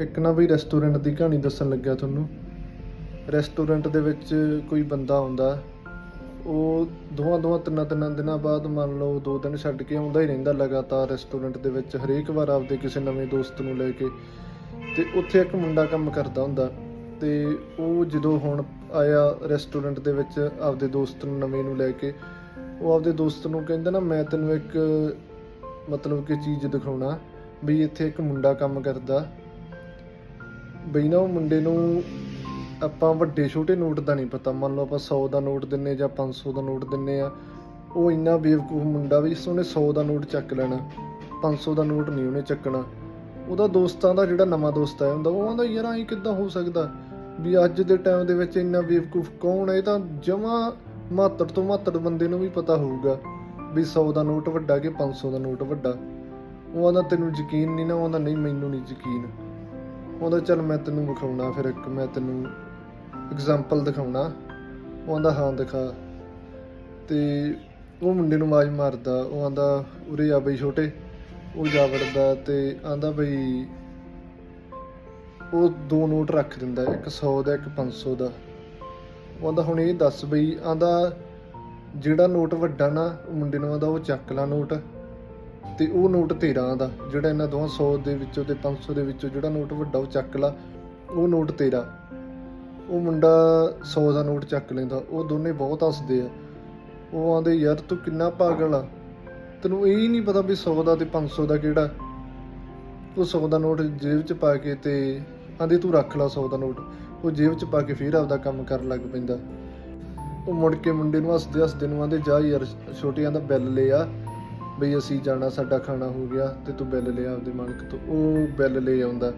ਇੱਕ ਨਾ ਵੀ ਰੈਸਟੋਰੈਂਟ ਦੀ ਕਹਾਣੀ ਦੱਸਣ ਲੱਗਿਆ ਤੁਹਾਨੂੰ। ਰੈਸਟੋਰੈਂਟ ਦੇ ਵਿੱਚ ਕੋਈ ਬੰਦਾ ਆਉਂਦਾ, ਉਹ ਦੋਵਾਂ ਦੋਵਾਂ ਤਿੰਨਾਂ ਤਿੰਨਾਂ ਦਿਨਾਂ ਬਾਅਦ ਮੰਨ ਲਓ ਦੋ ਦਿਨ ਛੱਡ ਕੇ ਆਉਂਦਾ ਹੀ ਰਹਿੰਦਾ ਲਗਾਤਾਰ ਰੈਸਟੋਰੈਂਟ ਦੇ ਵਿੱਚ, ਹਰੇਕ ਵਾਰ ਆਪਦੇ ਕਿਸੇ ਨਵੇਂ ਦੋਸਤ ਨੂੰ ਲੈ ਕੇ। ਤੇ ਉੱਥੇ ਇੱਕ ਮੁੰਡਾ ਕੰਮ ਕਰਦਾ ਹੁੰਦਾ ਤੇ ਉਹ ਜਦੋਂ ਹੁਣ ਆਇਆ ਰੈਸਟੋਰੈਂਟ ਦੇ ਵਿੱਚ ਆਪਦੇ ਦੋਸਤ ਨੂੰ ਨਵੇਂ ਨੂੰ ਲੈ ਕੇ, ਉਹ ਆਪਦੇ ਦੋਸਤ ਨੂੰ ਕਹਿੰਦਾ ਨਾ, ਮੈਂ ਤੈਨੂੰ ਇੱਕ ਮਤਲਬ ਕਿ ਚੀਜ਼ ਦਿਖਾਉਣਾ, ਵੀ ਇੱਥੇ ਇੱਕ ਮੁੰਡਾ ਕੰਮ ਕਰਦਾ ਬਈ ਨਾ ਉਹ ਮੁੰਡੇ ਨੂੰ ਆਪਾਂ ਵੱਡੇ ਛੋਟੇ ਨੋਟ ਦਾ ਨਹੀਂ ਪਤਾ। ਮੰਨ ਲਓ ਆਪਾਂ 100 ਦਾ ਨੋਟ ਦਿੰਨੇ ਜਾਂ 500 ਦਾ ਨੋਟ ਦਿੰਨੇ ਆ। ਉਹ ਇੰਨਾ ਬੇਵਕੂਫ ਮੁੰਡਾ ਵੀ ਇਸ ਉਹਨੇ 100 ਦਾ ਨੋਟ ਚੱਕ ਲੈਣਾ 500 ਦਾ ਨੋਟ ਨਹੀਂ ਉਹਨੇ ਚੱਕਣਾ। ਉਹਦਾ ਦੋਸਤਾਂ ਦਾ ਜਿਹੜਾ ਨਵਾਂ ਦੋਸਤ ਆਇਆ ਹੁੰਦਾ, ਉਹ ਆਂਦਾ, ਯਾਰ, ਐਂ ਕਿੱਦਾਂ ਹੋ ਸਕਦਾ? ਵੀ ਅੱਜ ਦੇ ਟਾਈਮ ਦੇ ਵਿੱਚ ਇੰਨਾ ਬੇਵਕੂਫ ਕੌਣ ਹੈ? ਇਹ ਤਾਂ ਜਮਾ ਮਾਤੜ ਤੋਂ ਮਾਤੜ ਬੰਦੇ ਨੂੰ ਵੀ ਪਤਾ ਹੋਊਗਾ ਵੀ 100 ਦਾ ਨੋਟ ਵੱਡਾ ਕਿ 500 ਦਾ ਨੋਟ ਵੱਡਾ। ਉਹ ਆਂਦਾ, ਤੈਨੂੰ ਯਕੀਨ ਨਹੀਂ ਨਾ ਉਹਦਾ ਨਹੀਂ, ਮੈਨੂੰ ਨਹੀਂ ਯਕੀਨ। ਉਹਦਾ ਚੱਲ ਮੈਂ ਤੈਨੂੰ ਵਿਖਾਉਣਾ, ਫਿਰ ਇੱਕ ਮੈਂ ਤੈਨੂੰ ਐਗਜ਼ਾਮਪਲ ਦਿਖਾਉਣਾ। ਉਹ ਆਂਦਾ ਹਾਂ ਦਿਖਾ। ਤੇ ਉਹ ਮੁੰਡੇ ਨੂੰ ਆਵਾਜ਼ ਮਾਰਦਾ, ਉਹ ਆਂਦਾ ਉਰੇ ਆ ਬਈ ਛੋਟੇ। ਉਹ ਜਾ ਵੜਦਾ ਤੇ ਆਂਦਾ ਬਈ ਉਹ ਦੋ ਨੋਟ ਰੱਖ ਦਿੰਦਾ, ਇੱਕ 100 ਦਾ, ਇੱਕ 500 ਦਾ। ਉਹ ਆਂਦਾ ਹੁਣ ਇਹ ਦੱਸ ਬਈ। ਆਂਦਾ ਜਿਹੜਾ ਨੋਟ ਵੱਡਾ ਨਾ, ਉਹ ਮੁੰਡੇ ਨੂੰ ਆਂਦਾ ਉਹ ਚੱਕ ਲਾ ਨੋਟ। ਤੇ ਉਹ ਨੋਟ 13 ਦਾ, ਜਿਹੜਾ ਇਹਨਾਂ ਦੋਵਾਂ 100 ਦੇ ਵਿੱਚੋਂ ਤੇ 500 ਦੇ ਵਿੱਚੋਂ ਜਿਹੜਾ ਨੋਟ ਵੱਡਾ ਉਹ ਚੱਕ ਲਾ, ਉਹ ਨੋਟ ਤੇਰਾ। ਉਹ ਮੁੰਡਾ 100 ਦਾ ਨੋਟ ਚੱਕ ਲੈਂਦਾ, ਉਹ ਦੋਨੇ ਬਹੁਤ ਹੱਸਦੇ ਆ। ਉਹ ਆਂਦੇ, ਯਾਰ ਤੂੰ ਕਿੰਨਾ ਪਾਗਲ ਆ। ਤੈਨੂੰ ਇਹ ਹੀ ਨਹੀਂ ਪਤਾ ਵੀ 100 ਦਾ ਤੇ 500 ਦਾ ਕਿਹੜਾ। ਉਹ 100 ਦਾ ਨੋਟ ਜੇਬ 'ਚ ਪਾ ਕੇ ਤੇ ਆਂਦੇ, ਤੂੰ ਰੱਖ ਲਾ 100 ਦਾ ਨੋਟ। ਉਹ ਜੇਬ 'ਚ ਪਾ ਕੇ ਫਿਰ ਆਪਦਾ ਕੰਮ ਕਰਨ ਲੱਗ ਪੈਂਦਾ। ਉਹ ਮੁੜ ਕੇ ਮੁੰਡੇ ਨੂੰ ਹੱਸਦੇ ਹੱਸਦੇ ਨੂੰ ਆਂਦੇ, ਜਾ ਯਾਰ, ਛੋਟਿਆਂ ਦਾ ਬਿੱਲ ਲੈ ਆ। ਬਈ ਅਸੀਂ ਜਾਣਾ, ਸਾਡਾ ਖਾਣਾ ਹੋ ਗਿਆ ਤੇ ਤੂੰ ਬਿੱਲ ਲੈ ਆਪਦੇ ਮਾਲਕ ਤੋਂ। ਉਹ ਬਿੱਲ ਲੈ ਆਉਂਦਾ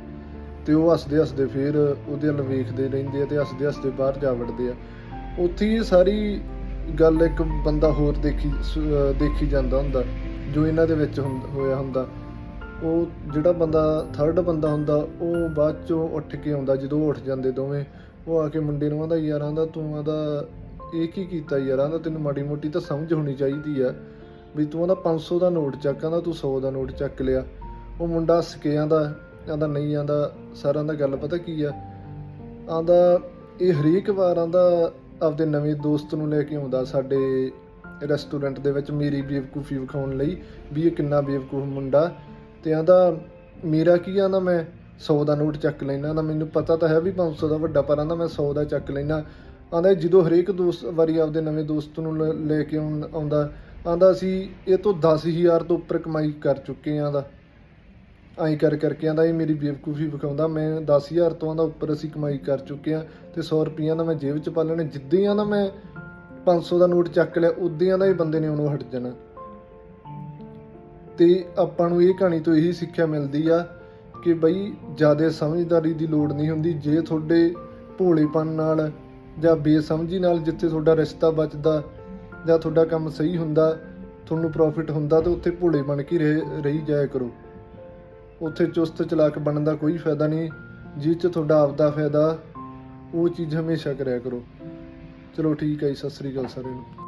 ਤੇ ਉਹ ਹੱਸਦੇ ਹੱਸਦੇ ਫਿਰ ਉਹਦੇ ਵੱਲ ਵੇਖਦੇ ਰਹਿੰਦੇ ਆ ਤੇ ਹੱਸਦੇ ਹੱਸਦੇ ਬਾਹਰ ਜਾ ਵੜਦੇ ਆ। ਉੱਥੇ ਇਹ ਸਾਰੀ ਗੱਲ ਇੱਕ ਬੰਦਾ ਹੋਰ ਦੇਖੀ ਦੇਖੀ ਜਾਂਦਾ ਹੁੰਦਾ, ਜੋ ਇਹਨਾਂ ਦੇ ਵਿੱਚ ਹੁੰਦ- ਹੋਇਆ ਹੁੰਦਾ। ਉਹ ਜਿਹੜਾ ਬੰਦਾ ਥਰਡ ਬੰਦਾ ਹੁੰਦਾ, ਉਹ ਬਾਅਦ ਚੋਂ ਉੱਠ ਕੇ ਆਉਂਦਾ, ਜਦੋਂ ਉੱਠ ਜਾਂਦੇ ਦੋਵੇਂ, ਉਹ ਆ ਕੇ ਮੁੰਡੇ ਨੂੰ ਆਂਦਾ ਯਾਰ ਆਂਦਾ ਤੂੰ ਆਂਦਾ ਇਹ ਕੀ ਕੀਤਾ ਯਾਰ ਆਂਦਾ ਤੈਨੂੰ ਮਾੜੀ ਮੋਟੀ ਤਾਂ ਸਮਝ ਹੋਣੀ ਚਾਹੀਦੀ ਆ। ਵੀ ਤੂੰ ਆਂਦਾ 500 ਦਾ ਨੋਟ ਚੱਕ ਆਂਦਾ ਤੂੰ 100 ਦਾ ਨੋਟ ਚੱਕ ਲਿਆ। ਉਹ ਮੁੰਡਾ ਹੱਸ ਕੇ ਆਂਦਾ ਆਂਦਾ ਨਹੀਂ ਆਂਦਾ, ਸਾਰਿਆਂ ਦਾ ਗੱਲ ਪਤਾ ਕੀ ਆ? ਆਂਦਾ, ਇਹ ਹਰੇਕ ਵਾਰ ਆਂਦਾ, ਆਪਦੇ ਨਵੇਂ ਦੋਸਤ ਨੂੰ ਲੈ ਕੇ ਆਉਂਦਾ ਸਾਡੇ ਰੈਸਟੋਰੈਂਟ ਦੇ ਵਿੱਚ ਮੇਰੀ ਬੇਵਕੂਫੀ ਵਿਖਾਉਣ ਲਈ, ਵੀ ਇਹ ਕਿੰਨਾ ਬੇਵਕੂਫ ਮੁੰਡਾ। ਤੇ ਆਂਦਾ, ਮੇਰਾ ਕੀ ਆਂਦਾ ਮੈਂ 100 ਦਾ ਨੋਟ ਚੱਕ ਲੈਣਾ ਆਂਦਾ ਮੈਨੂੰ ਪਤਾ ਤਾਂ ਹੈ ਵੀ 500 ਦਾ ਵੱਡਾ, ਪਰ ਆਂਦਾ ਮੈਂ 100 ਦਾ ਚੱਕ ਲੈਣਾ ਆਂਦਾ, ਜਦੋਂ ਹਰੇਕ ਦੋਸਤ, ਵਾਰੀ ਆਪਦੇ ਨਵੇਂ ਦੋਸਤ ਨੂੰ ਲੈ- ਲੈ ਕੇ ਆਉਣ- ਆਉਂਦਾ ਆਂਦਾ ਅਸੀਂ ਇਹ ਤੋਂ 10000 ਤੋਂ ਉੱਪਰ ਕਮਾਈ ਕਰ ਚੁੱਕੇ ਆਂ ਦਾ। ਐਂ ਕਰ ਕਰਕੇ ਆਂਦਾ, ਇਹ ਮੇਰੀ ਬੇਵਕੂਫੀ ਵਿਖਾਉਂਦਾ, ਮੈਂ 10000 ਤੋਂ ਆਂਦਾ ਉੱਪਰ ਅਸੀਂ ਕਮਾਈ ਕਰ ਚੁੱਕੇ ਆਂ ਤੇ 100 ਰੁਪਈਆ ਦਾ ਮੈਂ ਜੇਬ 'ਚ ਪਾ ਲੈਣੇ, ਜਿੱਦਾਂ ਹੀ ਆਂਦਾ ਮੈਂ 500 ਦਾ ਨੋਟ ਚੱਕ ਲਿਆ, ਉਦੋਂ ਹੀ ਆਂਦਾ ਇਹ ਬੰਦੇ ਨੇ ਉਹਨੂੰ ਹਟ ਜਾਣਾ। ਤੇ ਆਪਾਂ ਨੂੰ ਇਹ ਕਹਾਣੀ ਤੋਂ ਇਹੀ ਸਿੱਖਿਆ ਮਿਲਦੀ ਆ ਕਿ ਬਈ ਜ਼ਿਆਦਾ ਸਮਝਦਾਰੀ ਦੀ ਲੋੜ ਨਹੀਂ ਹੁੰਦੀ, ਜੇ ਤੁਹਾਡੇ ਭੋਲੇਪਨ ਨਾਲ ਜਾਂ ਬੇਸਮਝੀ ਨਾਲ ਜਿੱਥੇ ਤੁਹਾਡਾ ਰਿਸ਼ਤਾ ਬਚਦਾ ਜਾਂ ਤੁਹਾਡਾ ਕੰਮ ਸਹੀ ਹੁੰਦਾ, ਤੁਹਾਨੂੰ ਪ੍ਰੋਫਿਟ ਹੁੰਦਾ ਤਾਂ ਉੱਥੇ ਭੋਲੇ ਬਣ ਕੇ ਰਹਿ- ਰਹੀ ਜਾਇਆ ਕਰੋ। ਉੱਥੇ ਚੁਸਤ ਚਲਾਕ ਬਣਨ ਦਾ ਕੋਈ ਫਾਇਦਾ ਨਹੀਂ, ਜਿਸ 'ਚ ਤੁਹਾਡਾ ਆਪਦਾ ਫਾਇਦਾ, ਉਹ ਚੀਜ਼ ਹਮੇਸ਼ਾ ਕਰਿਆ ਕਰੋ। ਚਲੋ ਠੀਕ ਹੈ ਜੀ, ਸਤਿ ਸ੍ਰੀ ਅਕਾਲ ਸਾਰਿਆਂ ਨੂੰ।